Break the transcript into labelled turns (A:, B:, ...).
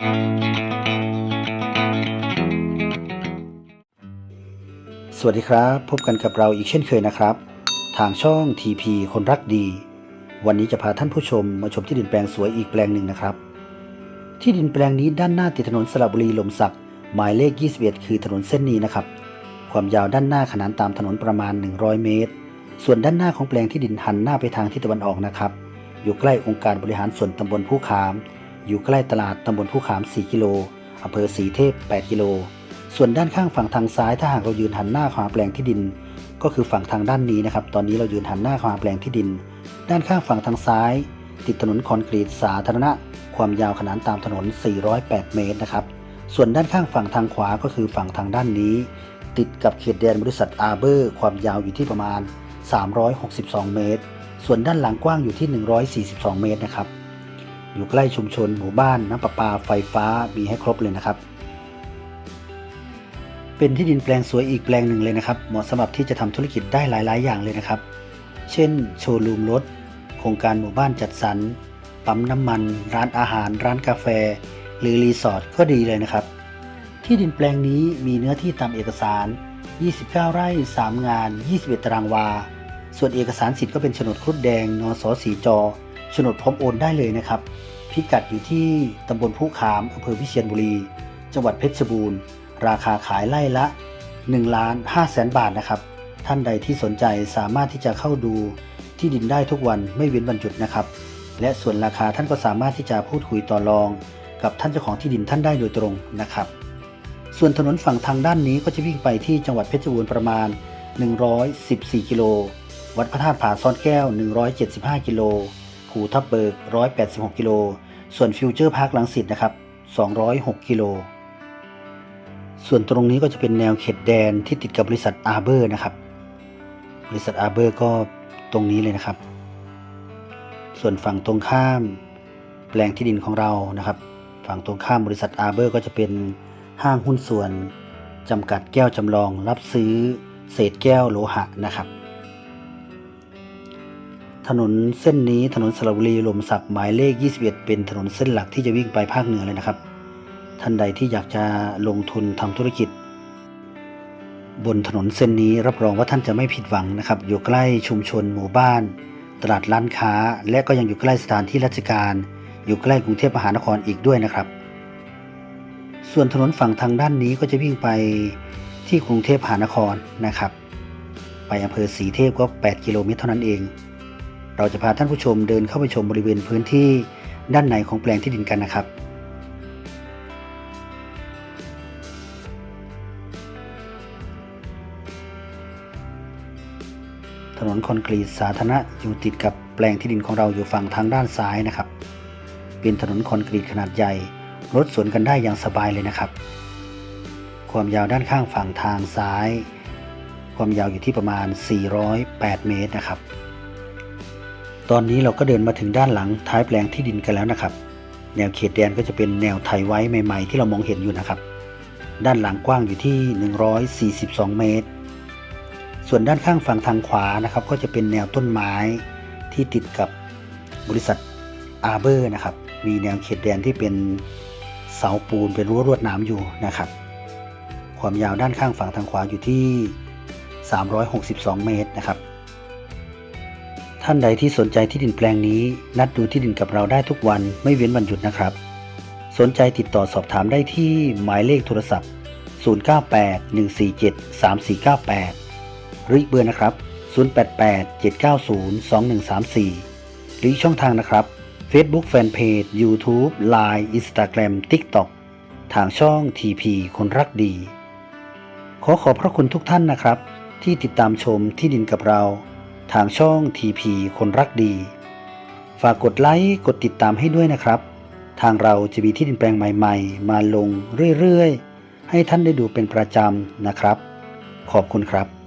A: สวัสดีครับ พบกันกับเราอีกเช่นเคยนะครับ ทางช่อง TP คนรักดี วันนี้จะพาท่านผู้ชมมาชมที่ดินแปลงสวยอีกแปลงหนึ่งนะครับ ที่ดินแปลงนี้ด้านหน้าติดถนนสระบุรีลมศักดิ์หมายเลข 21 คือถนนเส้นนี้นะครับ ความยาวด้านหน้าขนานตามถนนประมาณ 100 เมตร ส่วนด้านหน้าของแปลงที่ดินหันหน้าไปทางทิศตะวันออกนะครับ อยู่ใกล้องค์การบริหารส่วนตำบลผู้ขาม อยู่ใกล้ตลาดตำบลผู้ขาม 4 กิโลอำเภอสีเทพ 8 กิโล ส่วนด้านข้างฝั่งทางซ้ายถ้าหากเรายืนหันหน้าเข้าหาแปลงที่ดิน ก็คือฝั่งทางด้านนี้นะครับ ตอนนี้เรายืนหันหน้าเข้าหาแปลงที่ดิน ด้านข้างฝั่งทางซ้าย ติดถนนคอนกรีตสาธารณะ ความยาวขนานตามถนน 408 เมตรนะครับ ส่วนด้านข้างฝั่งทางขวาก็คือฝั่งทางด้านนี้ ติดกับเขตแดนบริษัทอาเบอร์ ความยาวอยู่ที่ประมาณ 362 เมตร ส่วนด้านหลังกว้างอยู่ที่ 142 เมตรนะครับ อยู่ใกล้ชุมชนหมู่บ้านน้ำประปาไฟฟ้ามีให้ครบเลยนะครับ เป็นที่ดินแปลงสวยอีกแปลงหนึ่งเลยนะครับ เหมาะสำหรับที่จะทำธุรกิจได้หลาย ๆ อย่างเลยนะครับ เช่น โชว์รูมรถ โครงการหมู่บ้านจัดสรรปั๊มน้ำมัน ร้านอาหาร ร้านกาแฟ หรือรีสอร์ทก็ดีเลยนะครับ ที่ดินแปลงนี้มีเนื้อที่ตามเอกสาร 29 ไร่ 3 งาน 21 ตารางวา ส่วนเอกสารสิทธิ์ก็เป็นโฉนดครุฑแดง นสสีจอ โฉนดพร้อมโอนได้เลยนะครับ พิกัดอยู่ที่ตำบลผู้ขามอำเภอวิเชียรบุรี จังหวัดเพชรบูรณ์ ราคาขายไล่ละ1ล้าน5แสนบาทนะครับ ท่านใดที่สนใจสามารถที่จะเข้าดูที่ดินได้ทุกวันไม่เว้นวันหยุดนะครับ และส่วนราคาท่านก็สามารถที่จะพูดคุยต่อรอง กับท่านเจ้าของที่ดินท่านได้โดยตรงนะครับ ส่วนถนนฝั่งทางด้านนี้ก็จะวิ่งไปที่จังหวัดเพชรบูรณ์ประมาณ 114 กิโล วัดพระธาตุผาซ่อนแก้ว 175 กิโล ภูทับเบิก 186 กิโล ส่วนฟิวเจอร์พาร์คลังสิตนะครับ 206 กิโล ส่วนตรงนี้ก็จะเป็นแนวเขตแดนที่ติดกับบริษัทอาร์เบอร์นะครับ บริษัทอาร์เบอร์ก็ตรงนี้เลยนะครับ ส่วนฝั่งตรงข้ามแปลงที่ดินของเรานะครับ ฝั่งตรงข้ามบริษัทอาร์เบอร์ก็จะเป็นห้างหุ้นส่วนจำกัดแก้วจำลองรับซื้อเศษแก้วโลหะนะครับ ถนนเส้นนี้ถนนสระบุรีลมศักดิ์หมายเลข 21 เป็นถนนเส้นหลักที่จะวิ่งไปภาคเหนือเลยนะครับ ท่านใดที่อยากจะลงทุนทำธุรกิจ บนถนนเส้นนี้รับรองว่าท่านจะไม่ผิดหวังนะครับ อยู่ใกล้ชุมชนหมู่บ้าน ตลาดร้านค้า และก็ยังอยู่ใกล้สถานที่ราชการ อยู่ใกล้กรุงเทพมหานครอีกด้วยนะครับ ส่วนถนนฝั่งทางด้านนี้ก็จะวิ่งไปที่กรุงเทพมหานครนะครับ ไปอำเภอสีเทพก็ 8 กิโลเมตรเท่านั้นเอง เราจะพาท่านผู้ชมเดินเข้าไปชมบริเวณพื้นที่ด้านในของแปลงที่ดินกันนะครับ ถนนคอนกรีตสาธารณะอยู่ติดกับแปลงที่ดินของเราอยู่ฝั่งทางด้านซ้ายนะครับ เป็นถนนคอนกรีตขนาดใหญ่ รถสวนกันได้อย่างสบายเลยนะครับ ความยาวด้านข้างฝั่งทางซ้าย ความยาวอยู่ที่ประมาณ 408 เมตรนะครับ ตอนนี้เราก็เดินมาถึงด้านหลังท้ายแปลงที่ดินกันแล้วนะครับ แนวเขตแดนก็จะเป็นแนวไทยไว้ใหม่ ๆ ที่เรามองเห็นอยู่นะครับ ด้านหลังกว้างอยู่ที่ 142 เมตร ส่วนด้านข้างฝั่งทางขวานะครับ ก็จะเป็นแนวต้นไม้ที่ติดกับบริษัทอาร์เบอร์นะครับ มีแนวเขตแดนที่เป็นเสาปูนเป็นรั้วรวดนามอยู่นะครับ ความยาวด้านข้างฝั่งทางขวาอยู่ที่ 362 เมตรนะครับ ท่านใดที่สนใจที่ดินแปลงนี้ นัดดูที่ดินกับเราได้ทุกวันไม่เว้นวันหยุดนะครับ สนใจติดต่อสอบถามได้ที่หมายเลขโทรศัพท์ 0981473498 หรืออีกเบอร์นะครับ 0887902134 หรือช่องทางนะครับ Facebook Fanpage YouTube Line Instagram TikTok ทางช่อง TP คนรักดี ขอขอบพระคุณทุกท่านนะครับ ที่ติดตามชมที่ดินกับเรา ทางช่อง TP คนรักดี ฝากกดไลค์กดติดตามให้ด้วยนะครับ ทางเราจะมีที่ดินแปลงใหม่ๆ มาลงเรื่อยๆ ให้ท่านได้ดูเป็นประจำนะครับ ขอบคุณครับ